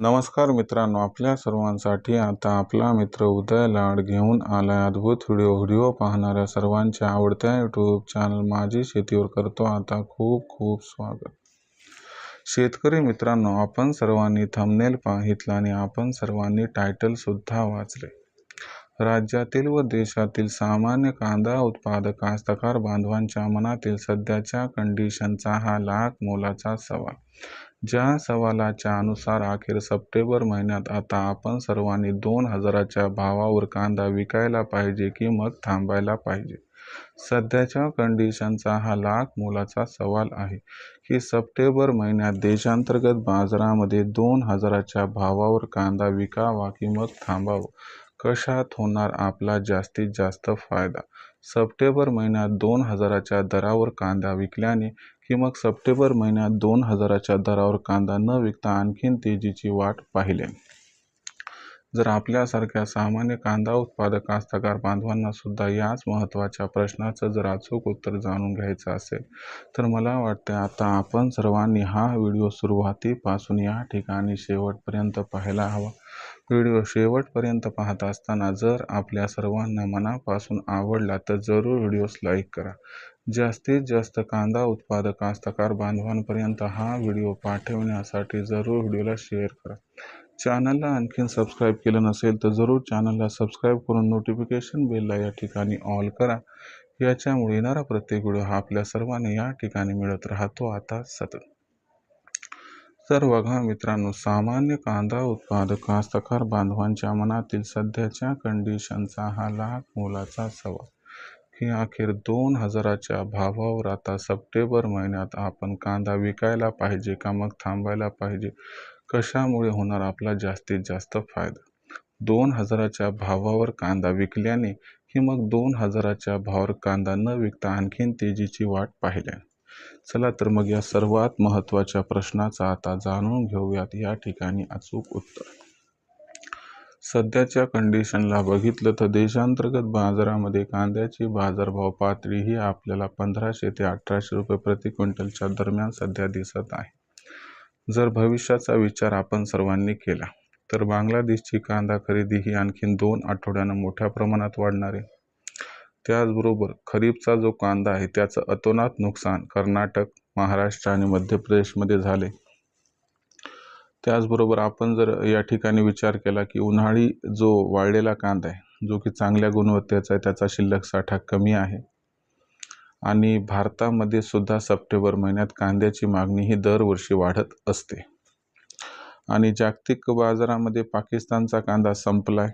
नमस्कार मित्रांनो आपल्या सर्वांसाठी आता आपला मित्र उदय लाड घेऊन आलाय अद्भुत व्हिडिओ. व्हिडिओ पाहणाऱ्या सर्वांच्या आवडत्या यूट्यूब चॅनल माझी शेतीवर करतो आता खूप खूप स्वागत. शेतकरी मित्रांनो आपण सर्वांनी थंबनेल पाहितला आणि आपण सर्वांनी टायटल सुद्धा वाचले. राज्यातील व देशातील सामान्य कांदा उत्पादक कास्तकार बांधवांच्या मनातील सध्याच्या कंडिशनचा हा लाख मोलाचा सवाल. ज्या सवालाच्या अनुसार अखेर सप्टेंबर महिन्यात आता आपण सर्वांनी दोन हजाराच्या भावावर कांदा विकायला पाहिजे की मग थांबायला पाहिजे? सध्याच्या कंडिशनचा हा लाख मोलाचा सवाल आहे की सप्टेंबर महिन्यात देशांतर्गत बाजारामध्ये दोन हजाराच्या भावावर कांदा विकावा की मग थांबावं? कशात होणार आपला जास्तीत जास्त फायदा? सप्टेंबर महिन्यात दोन हजाराच्या दरावर कांदा विकल्याने की मग सप्टेंबर महिन्यात दोन हजाराच्या दरावर कांदा न विकता आणखीन तेजीची वाट पाहिले. जर आपल्यासारख्या सामान्य कांदा उत्पादक कास्तकार बांधवांना सुद्धा याच महत्त्वाच्या प्रश्नाचं जर अचूक उत्तर जाणून घ्यायचं असेल तर मला वाटते आता आपण सर्वांनी हा व्हिडिओ सुरुवातीपासून या ठिकाणी शेवटपर्यंत पाहायला हवा. व्हिडिओ शेवटपर्यंत पाहत असताना जर आपल्या सर्वांना मनापासून आवडला तर जरूर व्हिडिओस लाईक करा. जास्तीत जास्त कांदा उत्पादक कास्तकार बांधवांपर्यंत हा व्हिडिओ पाठवण्यासाठी जरूर व्हिडिओला शेअर करा. चॅनलला आणखीन सबस्क्राईब केलं नसेल तर जरूर चॅनलला सबस्क्राईब करून नोटिफिकेशन बेलला या ठिकाणी ऑल करा. याच्यामुळे येणारा प्रत्येक व्हिडिओ हा आपल्या सर्वांना या ठिकाणी मिळत राहतो. आता सतत तर बघा मित्रांनो सामान्य कांदा उत्पादक कास्तकार बांधवांच्या मनातील सध्याच्या कंडिशनचा हा लाख मोलाचा सवाल. की अखेर दोन हजाराच्या भावावर आता सप्टेंबर महिन्यात आपण कांदा विकायला पाहिजे का मग थांबायला पाहिजे? कशामुळे होणार आपला जास्तीत जास्त फायदा? दोन हजाराच्या भावावर कांदा विकल्याने की मग दोन हजाराच्या भावावर कांदा न विकता आणखीन तेजीची वाट पाहिल्याने? चला तर मग या सर्वात महत्त्वाच्या प्रश्नाचा आता जाणून घेऊयात. या ठिकाणी अचूक उत्तर. सध्याच्या कंडिशनला बघितलं तर देशांतर्गत बाजारामध्ये कांद्याची बाजारभाव पातळी ही आपल्याला पंधराशे ते अठराशे रुपये प्रति क्विंटलच्या दरम्यान सध्या दिसत आहे. जर भविष्याचा विचार आपण सर्वांनी केला तर बांगलादेशची कांदा खरेदी ही आणखी दोन आठवड्यानं मोठ्या प्रमाणात वाढणार आहे. त्याचबरोबर खरीपचा जो कांदा आहे त्याचं अतोनात नुकसान कर्नाटक महाराष्ट्र आणि मध्य प्रदेशमध्ये झाले. त्याचबरोबर आपण जर या ठिकाणी विचार केला की उन्हाळी जो वाळलेला कांदा आहे जो की चांगल्या गुणवत्तेचा आहे त्याचा शिल्लक साठा कमी आहे. आणि भारतामध्ये सुद्धा सप्टेंबर महिन्यात कांद्याची मागणी ही दरवर्षी वाढत असते. आणि जागतिक बाजारामध्ये पाकिस्तानचा कांदा संपलाय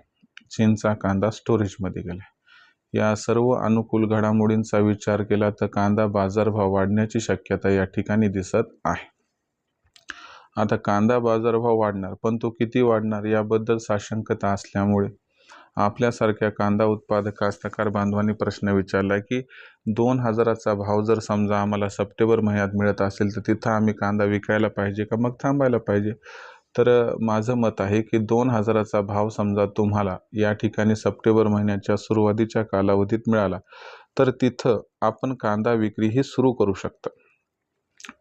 चीनचा कांदा स्टोरेजमध्ये गेलाय. या सर्व अनुकूल घडामोडींचा विचार केला तर कांदा बाजारभाव वाढण्याची शक्यता या ठिकाणी दिसत आहे. आता कांदा बाजारभाव वाढणार पण तो किती वाढणार याबद्दल साशंकता असल्यामुळे आपल्यासारख्या कांदा उत्पादक कास्तकार बांधवांनी प्रश्न विचारला की दोन हजाराचा भाव जर समजा आम्हाला सप्टेंबर महिन्यात मिळत असेल तर तिथं आम्ही कांदा विकायला पाहिजे का? मग थांबायला पाहिजे. तर माझं मत आहे की दोन हजाराचा भाव समजा तुम्हाला या ठिकाणी सप्टेंबर महिन्याच्या सुरुवातीच्या कालावधीत मिळाला तर तिथं आपण कांदा विक्री ही सुरू करू शकता.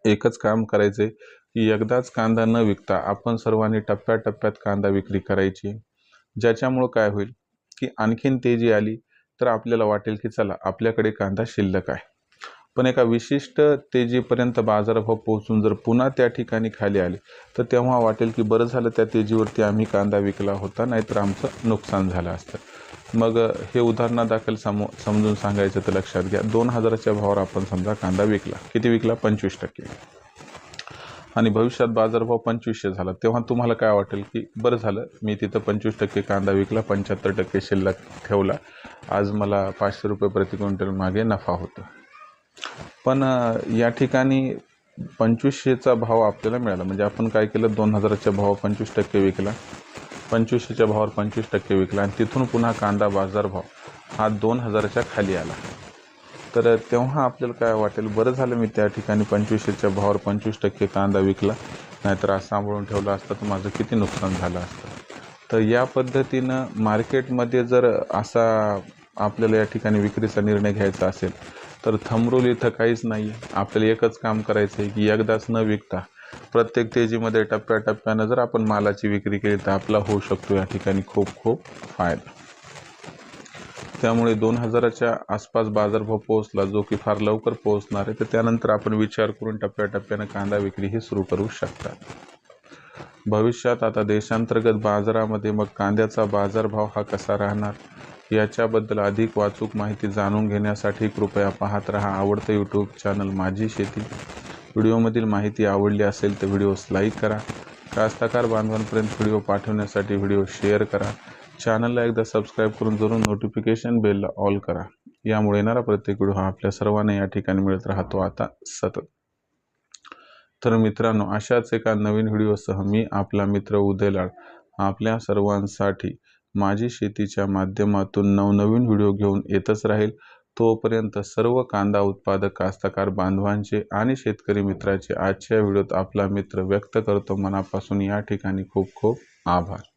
एकच काम करायचे की एकदाच कांदा न विकता आपण सर्वांनी टप्प्याटप्प्यात कांदा विक्री करायची. ज्याच्यामुळं काय होईल की आणखीन तेजी आली तर आपल्याला वाटेल की चला आपल्याकडे कांदा शिल्लक आहे. पण एका विशिष्ट तेजीपर्यंत बाजारभाव पोहोचून जर पुन्हा त्या ठिकाणी खाली आले तर तेव्हा वाटेल की बरं झालं त्या तेजीवरती आम्ही कांदा विकला होता नाहीतर आमचं नुकसान झालं असतं. मग हे उदाहरणादाखल समो समजून सांगायचं तर लक्षात घ्या दोन हजाराच्या भावावर आपण समजा कांदा विकला किती विकला? पंचवीस टक्के. आणि भविष्यात बाजारभाव पंचवीसशे झाला तेव्हा तुम्हाला काय वाटेल की बरं झालं मी तिथं पंचवीस टक्के कांदा विकला पंच्याहत्तर टक्के शिल्लक ठेवला आज मला पाचशे रुपये प्रति क्विंटल मागे नफा होतो. पण या ठिकाणी पंचवीसशेचा भाव आपल्याला मिळाला. म्हणजे आपण काय केलं? दोन हजाराच्या भाव पंचवीस टक्के विकला. पंचवीसशेच्या भावावर पंचवीस टक्के विकला. आणि तिथून पुन्हा कांदा बाजार भाव हा दोन हजाराच्या खाली आला. तर तेव्हा आपल्याला काय वाटेल? बरं झालं मी त्या ठिकाणी पंचवीसशेच्या भावावर पंचवीस टक्के कांदा विकला. नाहीतर आज सांभाळून ठेवला असता तर माझं किती नुकसान झालं असतं. तर या पद्धतीनं मार्केटमध्ये जर असा आपल्याला या ठिकाणी विक्रीचा निर्णय घ्यायचा असेल तर थमरूल इथं काहीच नाही आहे आपल्याला एकच काम करायचं आहे की एकदाच न विकता प्रत्येक तेजीमध्ये टप्प्याटप्प्यानं जर आपण मालाची विक्री केली तर आपला होऊ शकतो या ठिकाणी खूप खूप फायदा. त्यामुळे दोन हजाराच्या आसपास बाजारभाव पोहोचला जो की फार लवकर पोहोचणार आहे तर त्यानंतर आपण विचार करून टप्प्याटप्प्यानं कांदा विक्री ही सुरू करू शकता भविष्यात आता देशांतर्गत बाजारामध्ये मग कांद्याचा बाजारभाव हा कसा राहणार? याच्याबद्दल अधिक वाचूक माहिती जाणून घेण्यासाठी कृपया पाहत रहा आवडतं यूट्यूब चॅनल माझी शेती. व्हिडिओमधील माहिती आवडली असेल तर व्हिडिओस लाईक करा. कास्तकार बांधवांपर्यंत व्हिडिओ पाठवण्यासाठी व्हिडिओ शेअर करा. चॅनलला एकदा सबस्क्राईब करून जरूर नोटिफिकेशन बेलला ऑल करा. यामुळे येणारा प्रत्येक व्हिडिओ हा आपल्या सर्वांना या ठिकाणी मिळत राहतो. आता सतत. तर मित्रांनो अशाच एका नवीन व्हिडिओसह मी आपला मित्र उदयलाड आपल्या सर्वांसाठी माझी शेतीच्या माध्यमातून नवनवीन व्हिडिओ घेऊन येतच राहील. तोपर्यंत सर्व कांदा उत्पादक कास्तकार बांधवांचे आणि शेतकरी मित्राचे आजच्या व्हिडिओत आपला मित्र व्यक्त करतो. मनापासून या ठिकाणी खूप खूप आभार.